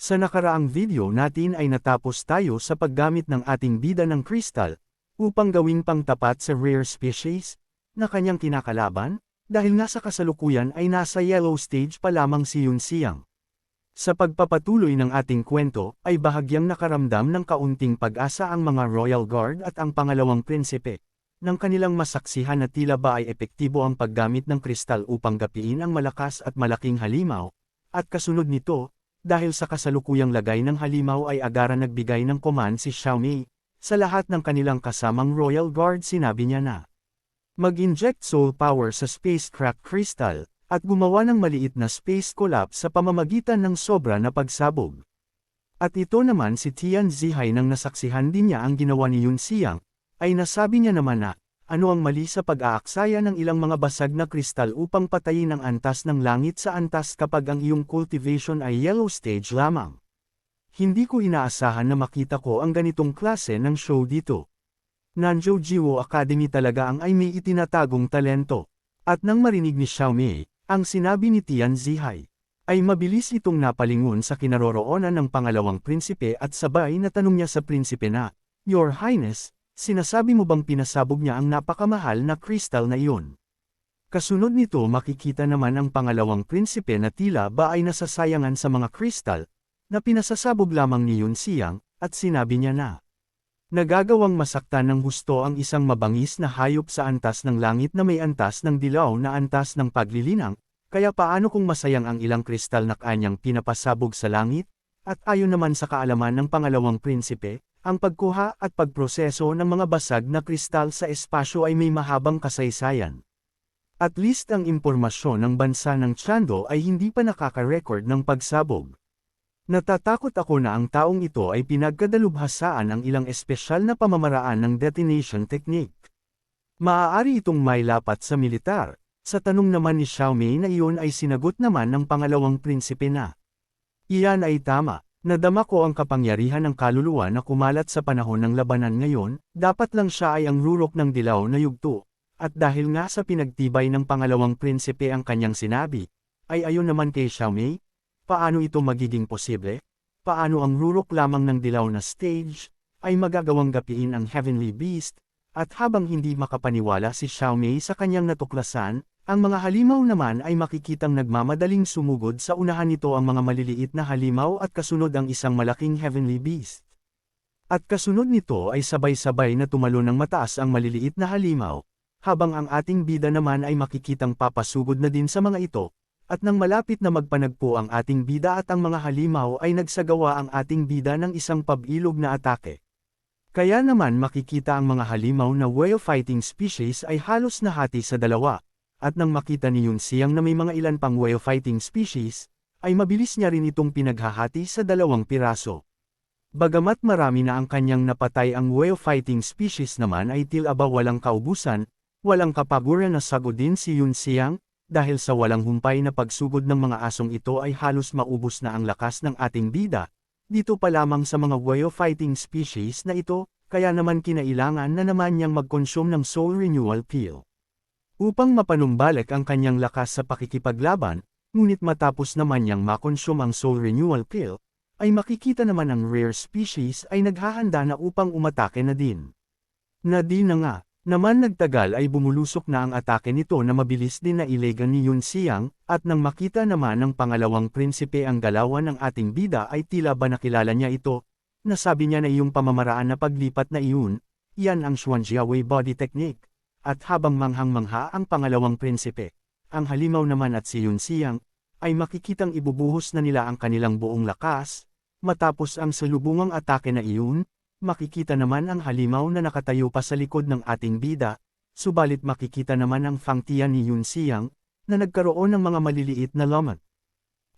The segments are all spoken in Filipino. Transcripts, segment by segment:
Sa nakaraang video natin ay natapos tayo sa paggamit ng ating bida ng crystal, upang gawing pangtapat sa rare species, na kanyang kinakalaban, dahil nga sa kasalukuyan ay nasa yellow stage pa lamang si Yun Siang. Sa pagpapatuloy ng ating kwento, ay bahagyang nakaramdam ng kaunting pag-asa ang mga Royal Guard at ang pangalawang prinsipe, nang kanilang masaksihan na tila ba ay epektibo ang paggamit ng kristal upang gapiin ang malakas at malaking halimaw, at kasunod nito, dahil sa kasalukuyang lagay ng halimaw ay agara nagbigay ng command si Xiaomei, sa lahat ng kanilang kasamang Royal Guard sinabi niya na mag-inject soul power sa spacecraft crystal, at gumawa ng maliit na space collapse sa pamamagitan ng sobra na pagsabog. At ito naman si Tian Zihai nang nasaksihan din niya ang ginawa ni Yun Xiang, ay nasabi niya naman na, ano ang mali sa pag-aaksaya ng ilang mga basag na kristal upang patayin ang antas ng langit sa antas kapag ang iyong cultivation ay yellow stage lamang. Hindi ko inaasahan na makita ko ang ganitong klase ng show dito. Nanzhou Jiwo Academy talaga ang ay may itinatagong talento. At nang marinig ni Xiaomei, ang sinabi ni Tian Zihai, ay mabilis itong napalingon sa kinaroroonan ng pangalawang prinsipe at sabay na tanong niya sa prinsipe na, Your Highness, Sinasabi mo bang pinasabog niya ang napakamahal na kristal na iyon? Kasunod nito makikita naman ang pangalawang prinsipe na tila ba ay nasasayangan sa mga kristal, na pinasasabog lamang ni Yun Siyang, at sinabi niya na. Nagagawang masaktan ng husto ang isang mabangis na hayop sa antas ng langit na may antas ng dilaw na antas ng paglilinang, kaya paano kung masayang ang ilang kristal na kanyang pinapasabog sa langit? At ayon naman sa kaalaman ng pangalawang prinsipe, ang pagkuha at pagproseso ng mga basag na kristal sa espasyo ay may mahabang kasaysayan. At least ang impormasyon ng bansa ng Chando ay hindi pa nakaka-record ng pagsabog. Natatakot ako na ang taong ito ay pinagkadalubhasaan ang ilang espesyal na pamamaraan ng detonation technique. Maaari itong may lapat sa militar. Sa tanong naman ni Xiaomei na iyon ay sinagot naman ng pangalawang prinsipe na. Iyan ay tama. Nadama ko ang kapangyarihan ng kaluluwa na kumalat sa panahon ng labanan ngayon, dapat lang siya ay ang rurok ng dilaw na yugto. At dahil nga sa pinagtibay ng pangalawang prinsipe ang kanyang sinabi, ay ayon naman kay Xiaomei, paano ito magiging posible? Paano ang rurok lamang ng dilaw na stage, ay magagawang gapiin ang Heavenly Beast, at habang hindi makapaniwala si Xiaomei sa kanyang natuklasan, ang mga halimaw naman ay makikitang nagmamadaling sumugod sa unahan nito ang mga maliliit na halimaw at kasunod ang isang malaking heavenly beast. At kasunod nito ay sabay-sabay na tumalo ng mataas ang maliliit na halimaw, habang ang ating bida naman ay makikitang papasugod na din sa mga ito, at nang malapit na magpanagpo ang ating bida at ang mga halimaw ay nagsagawa ang ating bida ng isang pabilog na atake. Kaya naman makikita ang mga halimaw na whale fighting species ay halos nahati sa dalawa, at nang makita ni Yun Siang na may mga ilan pang whale fighting species, ay mabilis niya rin itong pinaghahati sa dalawang piraso. Bagamat marami na ang kanyang napatay ang whale fighting species naman ay tila ba walang kaubusan, walang kapaguran na sago din si Yun Siang, dahil sa walang humpay na pagsugod ng mga asong ito ay halos maubos na ang lakas ng ating bida, dito pa lamang sa mga whale fighting species na ito, kaya naman kinailangan na naman niyang mag-consume ng soul renewal pill. Upang mapanumbalik ang kanyang lakas sa pakikipaglaban, ngunit matapos naman niyang makonsume ang soul renewal pill, ay makikita naman ang rare species ay naghahanda na upang umatake na din. Na di na nga, naman nagtagal ay bumulusok na ang atake nito na mabilis din na ilegan ni Yun Siang, at nang makita naman ng pangalawang prinsipe ang galawan ng ating bida ay tila ba nakilala niya ito, nasabi niya na iyong pamamaraan na paglipat na iyon, yan ang Xuanjiawei body technique. At habang manghang-mangha ang pangalawang prinsipe, ang halimaw naman at si Yun Siang, ay makikitang ibubuhos na nila ang kanilang buong lakas, matapos ang salubungang atake na iyon, makikita naman ang halimaw na nakatayo pa sa likod ng ating bida, subalit makikita naman ang fangtian ni Yun Siang, na nagkaroon ng mga maliliit na lamat.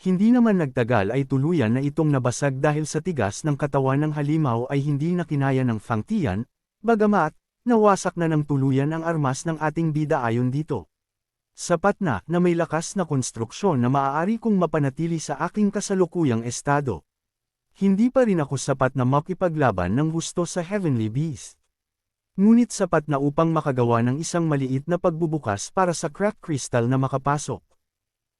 Hindi naman nagtagal ay tuluyan na itong nabasag dahil sa tigas ng katawan ng halimaw ay hindi na kinaya ng fangtian, bagamat, Nawasak na ng tuluyan ang armas ng ating bida ayon dito. Sapat na na may lakas na konstruksyon na maaari kong mapanatili sa aking kasalukuyang estado. Hindi pa rin ako sapat na makipaglaban ng gusto sa Heavenly Beast. Ngunit sapat na upang makagawa ng isang maliit na pagbubukas para sa crack crystal na makapasok.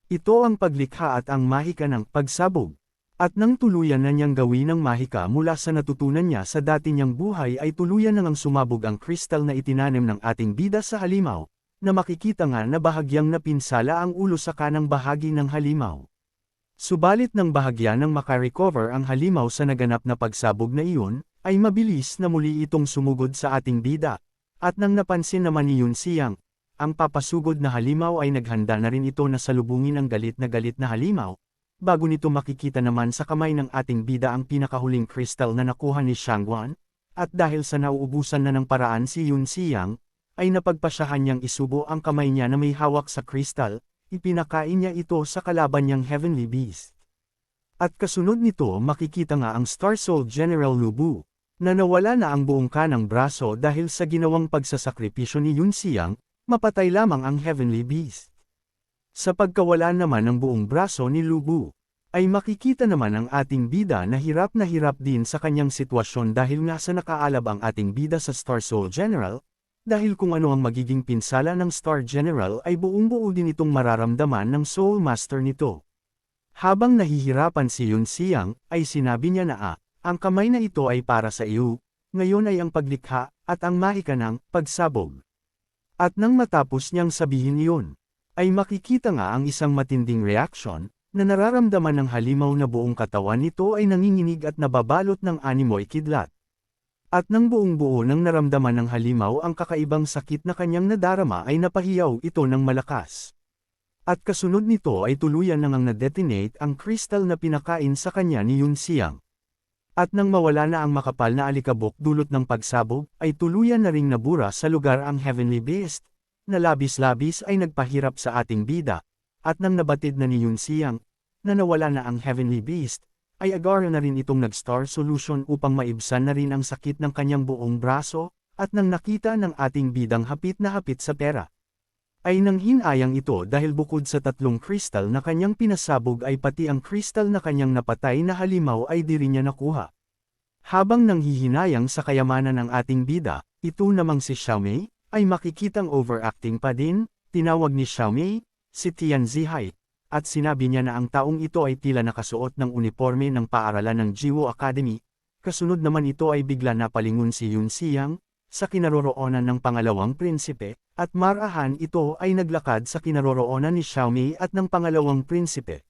Ito ang paglikha at ang mahika ng pagsabog. At nang tuluyan na niyang gawin ng mahika mula sa natutunan niya sa dati niyang buhay ay tuluyan na ngang sumabog ang kristal na itinanim ng ating bida sa halimaw, na makikita nga na bahagyang napinsala ang ulo sa kanang bahagi ng halimaw. Subalit ng bahagya nang makarecover ang halimaw sa naganap na pagsabog na iyon, ay mabilis na muli itong sumugod sa ating bida. At nang napansin naman ni Yun Siyang, ang papasugod na halimaw ay naghanda na rin ito na salubungin ang galit na galit na halimaw, bago nito makikita naman sa kamay ng ating bida ang pinakahuling kristal na nakuha ni Shangguan, at dahil sa nauubusan na ng paraan si Yun Siyang, ay napagpasyahan niyang isubo ang kamay niya na may hawak sa kristal, ipinakain niya ito sa kalaban niyang Heavenly Beast. At kasunod nito makikita nga ang Star Soul General Lubu, na nawala na ang buong kanang braso dahil sa ginawang pagsasakripisyo ni Yun Siyang, mapatay lamang ang Heavenly Beast. Sa pagkawala naman ng buong braso ni Lubu, ay makikita naman ang ating bida na hirap na hirap din sa kanyang sitwasyon dahil nga sa nakaalab ang ating bida sa Star Soul General, dahil kung ano ang magiging pinsala ng Star General ay buong buo din itong mararamdaman ng Soul Master nito. Habang nahihirapan si Yun Siyang, ay sinabi niya na ah, ang kamay na ito ay para sa iyo, ngayon ay ang paglikha, at ang mahika ng pagsabog. At nang matapos niyang sabihin iyon, ay makikita nga ang isang matinding reaksyon, na nararamdaman ng halimaw na buong katawan nito ay nanginginig at nababalot ng animoy kidlat. At nang buong buo nang naramdaman ng halimaw ang kakaibang sakit na kanyang nadarama ay napahiyaw ito ng malakas. At kasunod nito ay tuluyan nang ang na-detonate ang crystal na pinakain sa kanya ni Yun Siyang. At nang mawala na ang makapal na alikabok dulot ng pagsabog, ay tuluyan na ring nabura sa lugar ang Heavenly Beast, na labis-labis ay nagpahirap sa ating bida, at nang nabatid na ni Yun Siyang, na nawala na ang Heavenly Beast, ay agara na rin itong nag-star solution upang maibsan na rin ang sakit ng kanyang buong braso, at nang nakita ng ating bidang hapit na hapit sa pera. Ay nang hinayang ito dahil bukod sa tatlong kristal na kanyang pinasabog ay pati ang kristal na kanyang napatay na halimaw ay di rin niya nakuha. Habang nanghihinayang sa kayamanan ng ating bida, ito namang si Xiaomei, ay makikitang overacting pa din, tinawag ni Xiaomei, si Tian Zihai, at sinabi niya na ang taong ito ay tila nakasuot ng uniforme ng paaralan ng Jiwo Academy, kasunod naman ito ay bigla napalingon si Yun Siyang, sa kinaroroonan ng pangalawang prinsipe, at marahan ito ay naglakad sa kinaroroonan ni Xiaomei at ng pangalawang prinsipe.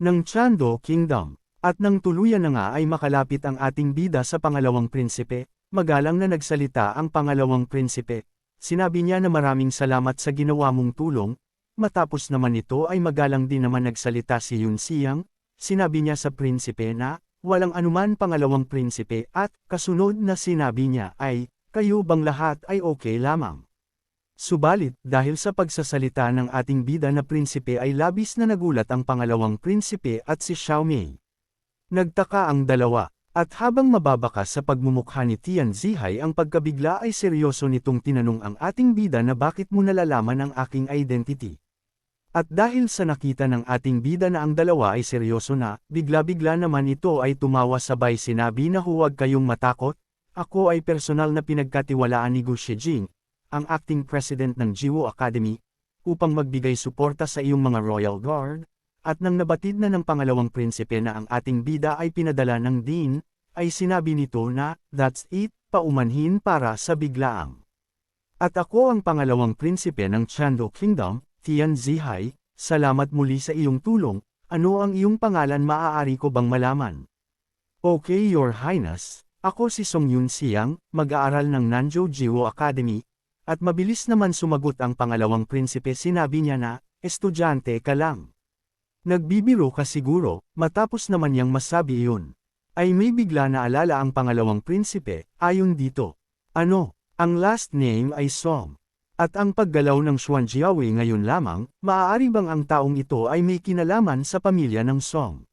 Ng Chando Kingdom, at nang tuluyan na nga ay makalapit ang ating bida sa pangalawang prinsipe, magalang na nagsalita ang pangalawang prinsipe. Sinabi niya na maraming salamat sa ginawa mong tulong, Matapos naman ito ay magalang din naman nagsalita si Yun Siyang, sinabi niya sa prinsipe na, walang anuman pangalawang prinsipe at, kasunod na sinabi niya ay, kayo bang lahat ay okay lamang. Subalit, dahil sa pagsasalita ng ating bida na prinsipe ay labis na nagulat ang pangalawang prinsipe at si Xiaomei. Nagtaka ang dalawa, at habang mababakas sa pagmumukha ni Tian Zihai ang pagkabigla ay seryoso nitong tinanong ang ating bida na bakit mo nalalaman ang aking identity. At dahil sa nakita ng ating bida na ang dalawa ay seryoso na, bigla-bigla naman ito ay tumawa sabay sinabi na huwag kayong matakot, ako ay personal na pinagkatiwalaan ni Gu Shijing, ang acting president ng Jiwo Academy, upang magbigay suporta sa iyong mga Royal Guard, at nang nabatid na ng pangalawang prinsipe na ang ating bida ay pinadala ng Dean, ay sinabi nito na, that's it, paumanhin para sa biglaang. At ako ang pangalawang prinsipe ng Chando Kingdom, Tian Zihai, salamat muli sa iyong tulong, ano ang iyong pangalan maaari ko bang malaman? Okay Your Highness, ako si Song Yun Siang, mag-aaral ng Nanzhou Jiwo Academy, at mabilis naman sumagot ang pangalawang prinsipe sinabi niya na, estudyante ka lang. Nagbibiro ka siguro, matapos naman niyang masabi iyon. Ay may bigla na alala ang pangalawang prinsipe, ayon dito. Ano, ang last name ay Song. At ang paggalaw ng Xuanjiaowei ngayon lamang, maaari bang ang taong ito ay may kinalaman sa pamilya ng Song?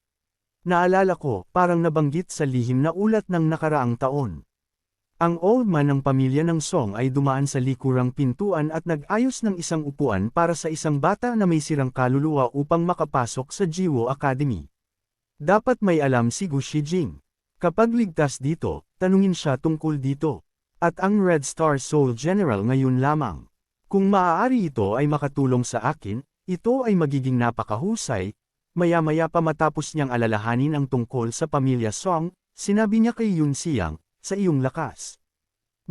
Naalala ko, parang nabanggit sa lihim na ulat ng nakaraang taon. Ang old man ng pamilya ng Song ay dumaan sa likurang pintuan at nag-ayos ng isang upuan para sa isang bata na may sirang kaluluwa upang makapasok sa Jiwo Academy. Dapat may alam si Gu Shijing. Kapag ligtas dito, tanungin siya tungkol dito. At ang Red Star Soul General ngayon lamang. Kung maaari ito ay makatulong sa akin, ito ay magiging napakahusay, Maya-maya pa matapos niyang alalahanin ang tungkol sa pamilya Song, sinabi niya kay Yun Siang, sa iyong lakas.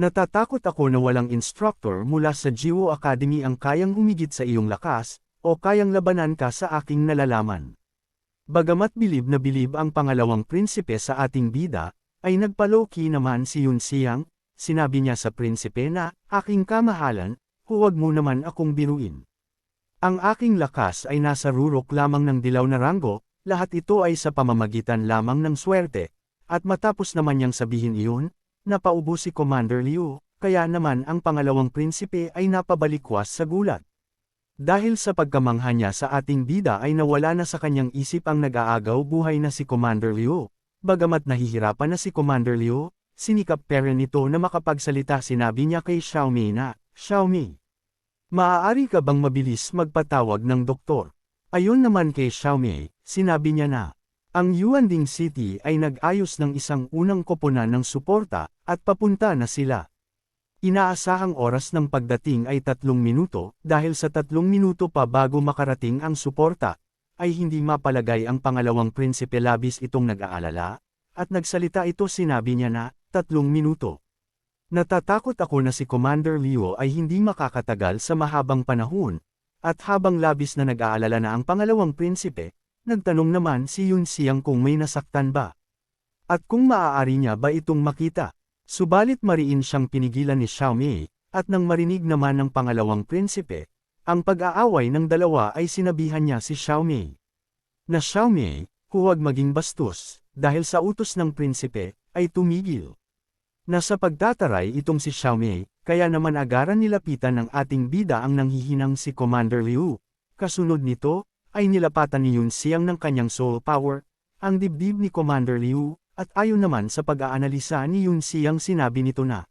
Natatakot ako na walang instructor mula sa Jiwo Academy ang kayang humigit sa iyong lakas, o kayang labanan ka sa aking nalalaman. Bagamat bilib na bilib ang pangalawang prinsipe sa ating bida, ay nagpaloki naman si Yun Siang, sinabi niya sa prinsipe na, aking kamahalan, huwag mo naman akong biruin. Ang aking lakas ay nasa rurok lamang ng dilaw na ranggo, lahat ito ay sa pamamagitan lamang ng swerte, at matapos naman niyang sabihin iyon, napaubo si Commander Liu, kaya naman ang pangalawang prinsipe ay napabalikwas sa gulat. Dahil sa pagkamangha niya sa ating bida ay nawala na sa kanyang isip ang nag-aagaw buhay na si Commander Liu. Bagamat nahihirapan na si Commander Liu, sinikap pera nito na makapagsalita sinabi niya kay Xiaomei na, Xiaomei, Maaari ka bang mabilis magpatawag ng doktor? Ayon naman kay Xiaomei, sinabi niya na, ang Yuanding City ay nag-ayos ng isang unang koponan ng suporta, at papunta na sila. Inaasahang oras ng pagdating ay tatlong minuto, dahil sa tatlong minuto pa bago makarating ang suporta, ay hindi mapalagay ang pangalawang prinsipe labis itong nag-aalala, at nagsalita ito sinabi niya na, tatlong minuto. Natatakot ako na si Commander Leo ay hindi makakatagal sa mahabang panahon, at habang labis na nag-aalala na ang pangalawang prinsipe, nagtanong naman si Yun Siang kung may nasaktan ba. At kung maaari niya ba itong makita. Subalit mariin siyang pinigilan ni Xiaomei, at nang marinig naman ng pangalawang prinsipe, ang pag-aaway ng dalawa ay sinabihan niya si Xiaomei. Na Xiaomei, huwag maging bastos, dahil sa utos ng prinsipe, ay tumigil. Nasa pagtataray itong si Xiaomei, kaya naman agaran nilapitan ng ating bida ang nanghihinang si Commander Liu. Kasunod nito, ay nilapatan ni Yun Xiang ng kanyang soul power, ang dibdib ni Commander Liu, at ayon naman sa pag-aanalisa ni Yun Xiang sinabi nito na.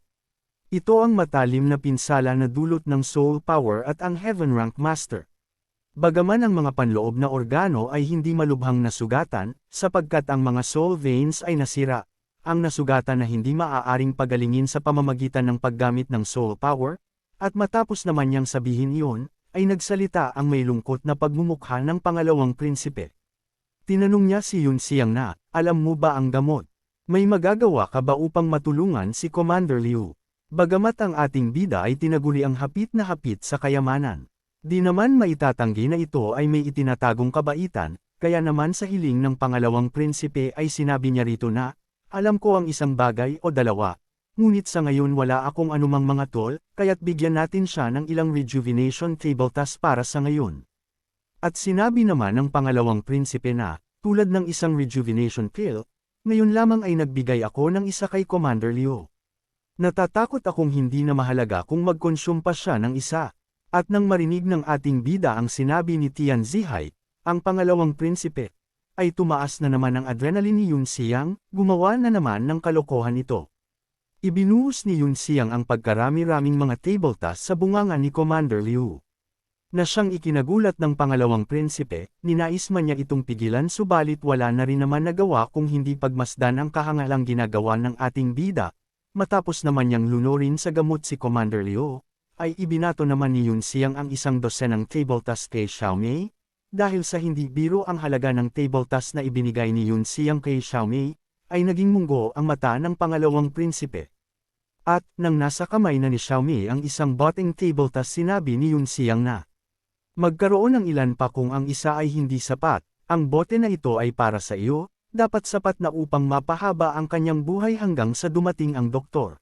Ito ang matalim na pinsala na dulot ng soul power at ang heaven rank master. Bagaman ang mga panloob na organo ay hindi malubhang nasugatan, sapagkat ang mga soul veins ay nasira, ang nasugatan na hindi maaaring pagalingin sa pamamagitan ng paggamit ng soul power, at matapos naman niyang sabihin iyon, ay nagsalita ang may lungkot na pagmumukha ng pangalawang prinsipe. Tinanong niya si Yun Siang na, alam mo ba ang gamot? May magagawa ka ba upang matulungan si Commander Liu? Bagamat ang ating bida ay tinaguri ang hapit na hapit sa kayamanan. Di naman maitatanggi na ito ay may itinatagong kabaitan, kaya naman sa hiling ng pangalawang prinsipe ay sinabi niya rito na, alam ko ang isang bagay o dalawa. Ngunit sa ngayon wala akong anumang mga tol, kaya't bigyan natin siya ng ilang rejuvenation table task para sa ngayon. At sinabi naman ng pangalawang prinsipe na, tulad ng isang rejuvenation pill, ngayon lamang ay nagbigay ako ng isa kay Commander Liu. Natatakot akong hindi na mahalaga kung magkonsume pa siya ng isa. At nang marinig ng ating bida ang sinabi ni Tian Zihai, ang pangalawang prinsipe, ay tumaas na naman ang adrenaline ni Yun Xiang, gumawa na naman ng kalokohan ito. Ibinuhos ni Yun Xiang ang pagkarami-raming mga table task sa bunganga ni Commander Liu. Na siyang ikinagulat ng pangalawang prinsipe, ninais man niya itong pigilan subalit wala na rin naman nagawa kung hindi pagmasdan ang kahangalang ginagawa ng ating bida. Matapos naman niyang lunurin sa gamot si Commander Liu, ay ibinato naman ni Yun Xiang ang isang dosenang table task kay Xiaomei, dahil sa hindi biro ang halaga ng table task na ibinigay ni Yun Xiang kay Xiaomei, ay naging munggo ang mata ng pangalawang prinsipe. At, nang nasa kamay na ni Xiaomei ang isang boteng table task sinabi ni Yun Xiang na, Magkaroon ng ilan pa kung ang isa ay hindi sapat, ang bote na ito ay para sa iyo, dapat sapat na upang mapahaba ang kanyang buhay hanggang sa dumating ang doktor.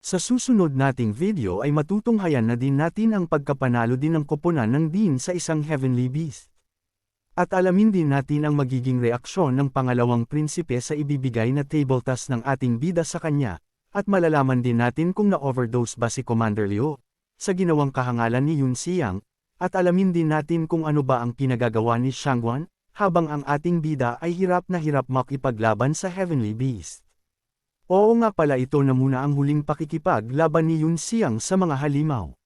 Sa susunod nating video ay matutunghayan na din natin ang pagkapanalo din ng koponan ng Dean sa isang Heavenly Beast. At alamin din natin ang magiging reaksyon ng pangalawang prinsipe sa ibibigay na table task ng ating bida sa kanya, at malalaman din natin kung na-overdose ba si Commander Liu sa ginawang kahangalan ni Yun Xiang, at alamin din natin kung ano ba ang pinagagawa ni Shangguan, habang ang ating bida ay hirap na hirap makipaglaban sa Heavenly Beast. Oo nga pala ito na muna ang huling pakikipag laban ni Yun Xiang sa mga halimaw.